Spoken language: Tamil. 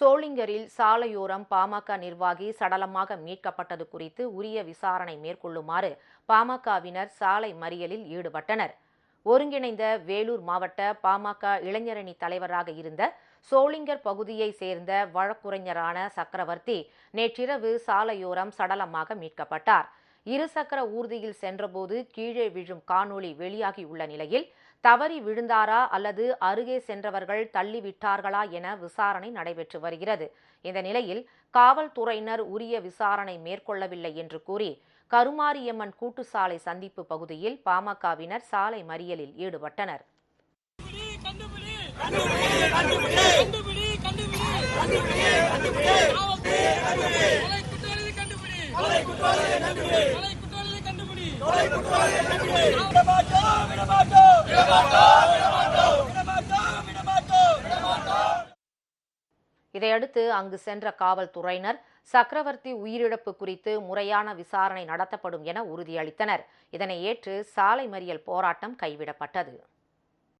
சோளிங்கரில் சாலையோரம் பாமக நிர்வாகி சடலமாக மீட்கப்பட்டது குறித்து உரிய விசாரணை மேற்கொள்ளுமாறு பாமகவினர் சாலை மறியலில் ஈடுபட்டனர். ஒருங்கிணைந்த வேலூர் மாவட்ட பாமக இளைஞரணி தலைவராக இருந்த சோளிங்கர் பகுதியை சேர்ந்த வழக்குரைஞரான சக்கரவர்த்தி நேற்றிரவு சாலையோரம் சடலமாக மீட்கப்பட்டார். இருசக்கர ஊர்தியில் சென்றபோது கீழே விழும் காணொளி வெளியாகியுள்ள நிலையில் தவறி விழுந்தாரா அல்லது அருகே சென்றவர்கள் தள்ளிவிட்டார்களா என விசாரணை நடைபெற்று வருகிறது. இந்த நிலையில் காவல்துறையினர் உரிய விசாரணை மேற்கொள்ளவில்லை என்று கூறி கருமாரியம்மன் கூட்டுசாலை சந்திப்பு பகுதியில் பாமகவினர் சாலை மறியலில் ஈடுபட்டனர். இதையடுத்து அங்கு சென்ற காவல்துறையினர் சக்கரவர்த்தி உயிரிழப்பு குறித்து முறையான விசாரணை நடத்தப்படும் என உறுதியளித்தனர். இதனை ஏற்று சாலை மறியல் போராட்டம் கைவிடப்பட்டது.